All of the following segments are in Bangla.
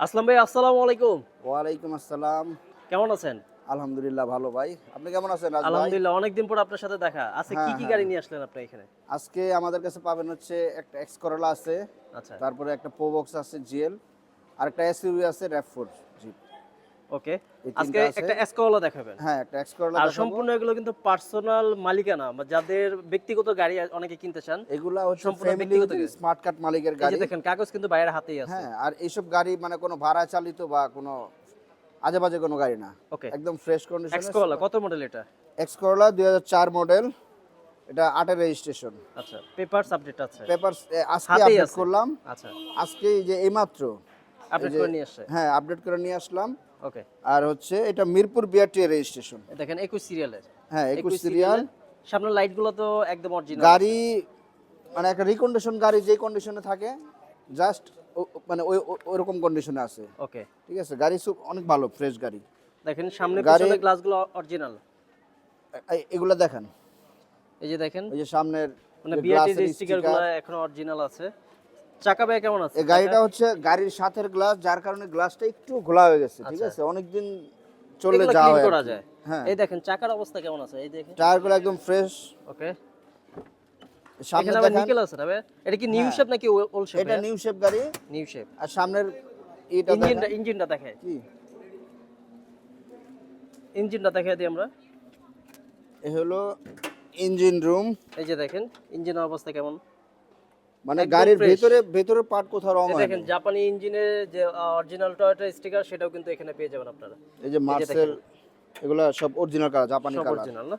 আসলাম ভাই আসসালামু আলাইকুম। ওয়ালাইকুম আসসালাম। কেমন আছেন? আলহামদুলিল্লাহ ভালো ভাই। আপনি কেমন আছেন আলহামদুলিল্লাহ অনেকদিন পর আপনার সাথে দেখা। আজকে কি হ্যাঁ, কি হ্যাঁ। গাড়ি নিয়ে আসলেন আপনি এখানে? আজকে আমাদের কাছে পাবেন হচ্ছে একটা এক্স করলা আছে আচ্ছা। তারপরে একটা প্রোবক্স আছে জিএল আর একটা এসইউভি আছে র‍্যাপ 4 জিপ ওকে? আজকে একটা এসকোলা দেখাবেন। হ্যাঁ একটা এক্স করলা আর সম্পূর্ণ এগুলো কিন্তু পার্সোনাল মালিকানা যাদের ব্যক্তিগত গাড়ি অনেকে কিনতে চান এগুলা সম্পূর্ণ ব্যক্তিগত স্মার্ট কার্ড মালিকের গাড়ি। দেখেন কাগজ কিন্তু বাইরের হাতেই আছে। হ্যাঁ আর এইসব গাড়ি মানে কোনো ভাড়া চালিত বা কোনো আজে বাজে কোনো গাড়ি না। ওকে। একদম ফ্রেশ কন্ডিশনে এসকোলা কত মডেল এটা? করলা দুই মডেল এটা আটের রেজিস্ট্রেশন আচ্ছা পেপারস আপডেট আছে। পেপার আজকে আপডেট করলাম। আচ্ছা। আজকে যে এইমাত্র আপডেট করে নিয়ে আসছে হ্যাঁ আপডেট করে নিয়ে আসলাম। ওকে। আর হচ্ছে এটা মিরপুর বিআরটি রেজিস্ট্রেশন দেখেন 21 সিরিয়ালের। হ্যাঁ একুশ সিরিয়াল। সামনে লাইটগুলো তো একদম অরিজিনাল গাড়ি মানে একটা রিকন্ডিশন গাড়ি যে কন্ডিশনে থাকে জাস্ট মানে ওই ওরকম কন্ডিশনে আছে। ওকে। ঠিক আছে? গাড়ি সব অনেক ভালো ফ্রেশ গাড়ি। দেখেন সামনে পিছনে গ্লাসগুলো অরিজিনাল এগুলা দেখেন। এই যে দেখেন। ওই যে সামনের মানে বিআরটি glass এর স্টিকার sticker, গুলো এখনও অরিজিনাল আছে। চাকা ব্যাগ কেমন আছে? গাড়িটা হচ্ছে গাড়ির সাথের গ্লাস যার কারণে গ্লাসটা একটু ঘোলা হয়ে গেছে ঠিক আচ্ছা। আছে? অনেকদিন যাওয়া হয় করা কি। যায়। হ্যাঁ। এই দেখেন চাকার অবস্থা কেমন আছে? এই দেখেন। টায়ারগুলো একদম ফ্রেশ ওকে সামনে দেখেন। নিকেল আছে এটা কি নিউ হ্যাঁ। শেপ নাকি ওল্ড শেপ এটা নিউ শেপ গাড়ি। নিউ শেপ আর সামনের এটা ইঞ্জিনটা ইঞ্জিনটা কি? ইঞ্জিনটা দিই আমরা। এ হলো ইঞ্জিন রুম এই যে দেখেন ইঞ্জিনের অবস্থা কেমন? মানে গাড়ির fresh। ভেতরে পার্ট কোথাও রং হয় দেখেন জাপানি ইঞ্জিনের যে অরিজিনাল টয়োটা স্টিকার সেটাও কিন্তু এখানে পেয়ে যাবেন আপনারা। এই যে মার্সেল এগুলা সব অরিজিনাল কালার জাপানি কালার অরিজিনাল না?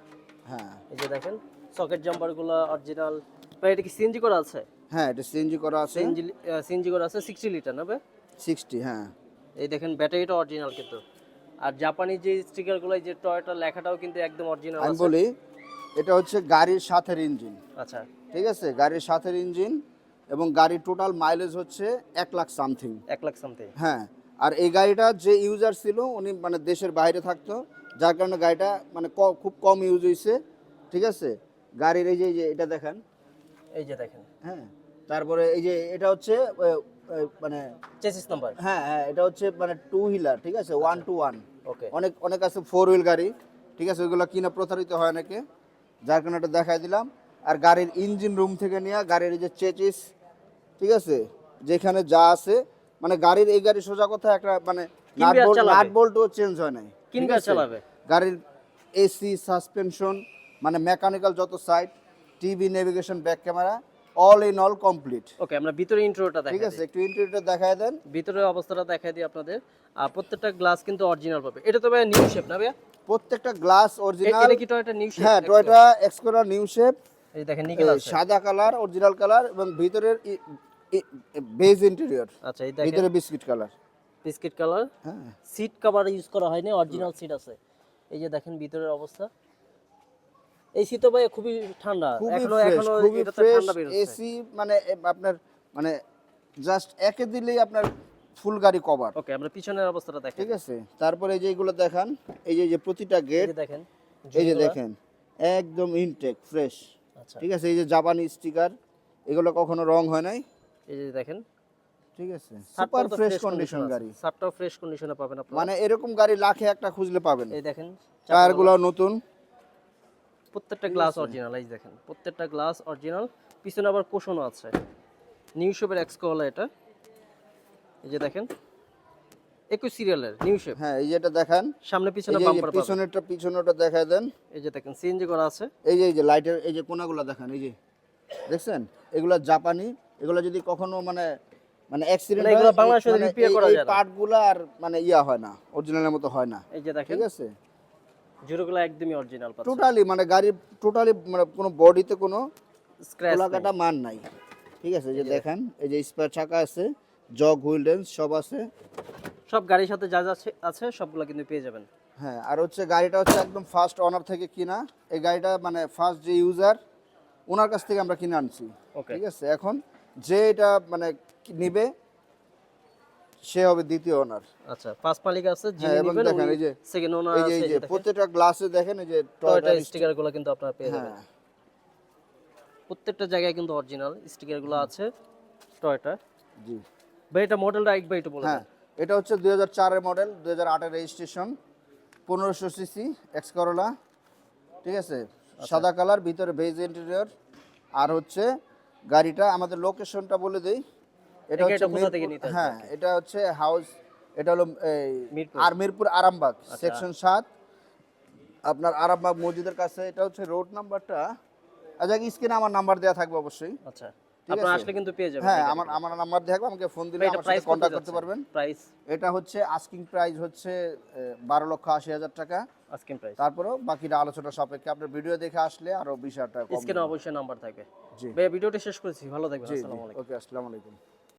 হ্যাঁ। এই যে দেখেন সকেট জাম্পারগুলো অরিজিনাল ভাই এটা কি সিএনজি করা আছে? হ্যাঁ এটা সিএনজি করা আছে। সিএনজি সিএনজি করা আছে 60 লিটার না ভাই? 60 হ্যাঁ। এই দেখেন ব্যাটারিটা অরিজিনাল কিন্তু। আর জাপানি যে স্টিকারগুলো যে টয়োটা লেখাটাও কিন্তু একদম অরিজিনাল আমি বলি এটা হচ্ছে গাড়ির সাথের ইঞ্জিন আচ্ছা। ঠিক আছে? গাড়ির সাথের ইঞ্জিন এবং গাড়ির টোটাল মাইলেজ হচ্ছে এক লাখ সামথিং এক লাখ সামথিং হ্যাঁ আর এই গাড়িটা যে ইউজার ছিল উনি মানে দেশের বাইরে থাকতো যার কারণে গাড়িটা মানে খুব কম ইউজ হয়েছে ঠিক আছে? গাড়ির এই যে এটা দেখেন। এই যে দেখেন। হ্যাঁ তারপরে এই যে এটা হচ্ছে মানে চেসিস নাম্বার হ্যাঁ হ্যাঁ এটা হচ্ছে মানে টু হুইলার ঠিক আছে? ওয়ান টু ওয়ান ওকে অনেক অনেক আছে ফোর হুইল গাড়ি ঠিক আছে? ওইগুলো কিনা প্রতারিত হয় অনেকে। যার কারণে এটা দেখাই দিলাম। আর গাড়ির ইঞ্জিন রুম থেকে নিয়ে গাড়ির যে চেচিস ঠিক আছে? যেখানে যা আছে মানে গাড়ির এই গাড়ি সোজা কথা একটা মানে। নাট বল্টও চেঞ্জ হয় নাই? চালাবে। গাড়ির এসি সাসপেনশন মানে মেকানিক্যাল যত side TV navigation back camera all in all complete okay আমরা ভিতরে ইন্ট্রোটা ঠিক আছে একটু ইন্টারভিউটা দেখায় দেন। ভিতরের অবস্থাটা দেখাই দিই আপনাদের। আর প্রত্যেকটা গ্লাস কিন্তু অরিজিনাল পাবে। এটা তো ভাই নিউ শেপ না ভাইয়া? প্রত্যেকটা গ্লাস অরিজিনাল এটা কি টয়োটা নিউ শেপ হ্যাঁ টয়টা এক্সকোরা নিউ শেপ এই দেখেন নিকেল আছে। সাদা কালার অরিজিনাল কালার এবং ভিতরের বেজ ইন্টেরিয়র আচ্ছা এই দেখেন। ভিতরে বিস্কিট কালার বিস্কিট কালার হ্যাঁ। সিট কভার ইউজ করা হয়নি অরিজিনাল সিট আছে। এই যে দেখেন ভিতরের অবস্থা। এই শীত ভাই খুবই ঠান্ডা। এখনও এখনও এটাতে ঠান্ডা বের হচ্ছে। এসি মানে আপনার মানে জাস্ট একে দিলেই আপনার ফুল গাড়ি কভার ওকে আমরা পিছনের অবস্থাটা দেখেন। ঠিক আছে? তারপরে এই যে এগুলো দেখান এই যে যে প্রতিটা গেট দেখেন এই যে দেখেন একদম ইনটেক ফ্রেশ ঠিক আছে এই যে জাপানি স্টিকার এগুলো কখনো রং হয় নাই? এই যে দেখেন। ঠিক আছে সুপার ফ্রেশ কন্ডিশন গাড়ি। সাতটাও ফ্রেশ কন্ডিশনে পাবেন আপনারা। মানে এরকম গাড়ি লাখে একটা খুঁজলে পাবেন। এই দেখেন টায়ারগুলো নতুন। প্রত্যেকটা গ্লাস অরিজিনাল এই দেখেন প্রত্যেকটা গ্লাস অরিজিনাল পিছনে আবার কোশনও আছে। নিউ শেপের এক্সকোলা এটা। এই যে দেখেন একুশ সিরিয়ালের নিউ শেপ হ্যাঁ এই যে এটা দেখান সামনে পিছনে বাম্পার পিছনেরটা পিছনেরটা দেখায় দেন। এই যে দেখেন সিএনজি করা আছে। এই যে এই যে লাইটের এই যে কোনাগুলো দেখান এই যে। দেখছেন? এগুলা জাপানি এগুলো যদি কখনো মানে মানে অ্যাক্সিডেন্ট মানে এগুলো বাংলাদেশে repair করা যায় না। পার্টগুলো আর মানে ইয়া হয় না অরিজিনালের মতো হয় না। এই যে দেখেন। ঠিক আছে? জুরোগুলো একদমই অরিজিনাল পাচ্ছেন টোটালি মানে গাড়ির টোটালি মানে কোনো বডিতে কোনো স্ক্র্যাচ কোলাকাটা মান নাই। ঠিক আছে? যে দেখেন এই যে স্পেয়ার চাকা আছে জগ হুইল সব আছে। সব গাড়ির সাথে যা যা আছে- সবগুলো কিন্তু পেয়ে যাবেন। হ্যাঁ আর হচ্ছে গাড়িটা হচ্ছে একদম ফার্স্ট অনার থেকে কিনা এই গাড়িটা মানে ফার্স্ট যে ইউজার ওনার কাছ থেকে আমরা কিনে আনছি। ওকে ঠিক আছে? এখন যে এটা মানে নিবে সে হবে দ্বিতীয় ওনার আচ্ছা পাঁচ মালিক আছে যিনি হ্যাঁ, নেবেন দেখেন এই যে সেকেন্ড ওনার আছে এই যে প্রত্যেকটা গ্লাসে দেখেন এই যে টয়োটা টয়টা স্টিকারগুলো কিন্তু আপনারা পেয়ে যাবেন। হ্যাঁ প্রত্যেকটা জায়গায় কিন্তু অরিজিনাল স্টিকারগুলো আছে টয়োটা জি। ভাই এটা মডেলটা একবার একটু বলে হ্যাঁ। এটা হচ্ছে দুই হাজার চারের মডেল দুই হাজার আটের রেজিস্ট্রেশন পনেরোশো সিসি এক্স করোলা ঠিক আছে? সাদা কালার ভিতরে ভেজ ইন্টেরিয়র আর হচ্ছে গাড়িটা আমাদের লোকেশনটা বলে দেই। এটা হচ্ছে হ্যাঁ এটা হচ্ছে হাউস এটা হলো এই আর মিরপুর আরামবাগ সেকশন সাত। আপনার আরামবাগ মসজিদের কাছে এটা হচ্ছে রোড নাম্বারটা আচ্ছা স্ক্রিনে আমার নাম্বার দেওয়া থাকবে অবশ্যই। আচ্ছা। আপনারা আসলে কিন্তু পেয়ে যাবেন হ্যাঁ আমার আমার নাম্বার আমাকে ফোন দিলে এটা আমার সাথে কন্টাক্ট করতে পারবেন। প্রাইস এটা হচ্ছে আস্কিং প্রাইস হচ্ছে বারো লক্ষ আশি হাজার টাকা। আস্কিং প্রাইস তারপরে বাকিটা আলোচনা সাপেক্ষে। আপনার ভিডিও দেখে আসলে আরও বিশ হাজার টাকা কম স্ক্রিনে অবশ্যই নাম্বার থাকবে জি। ভিডিওটা শেষ করেছি। ভালো থাকবেন। আসসালামু আলাইকুম। ওকে আসসালামু আলাইকুম।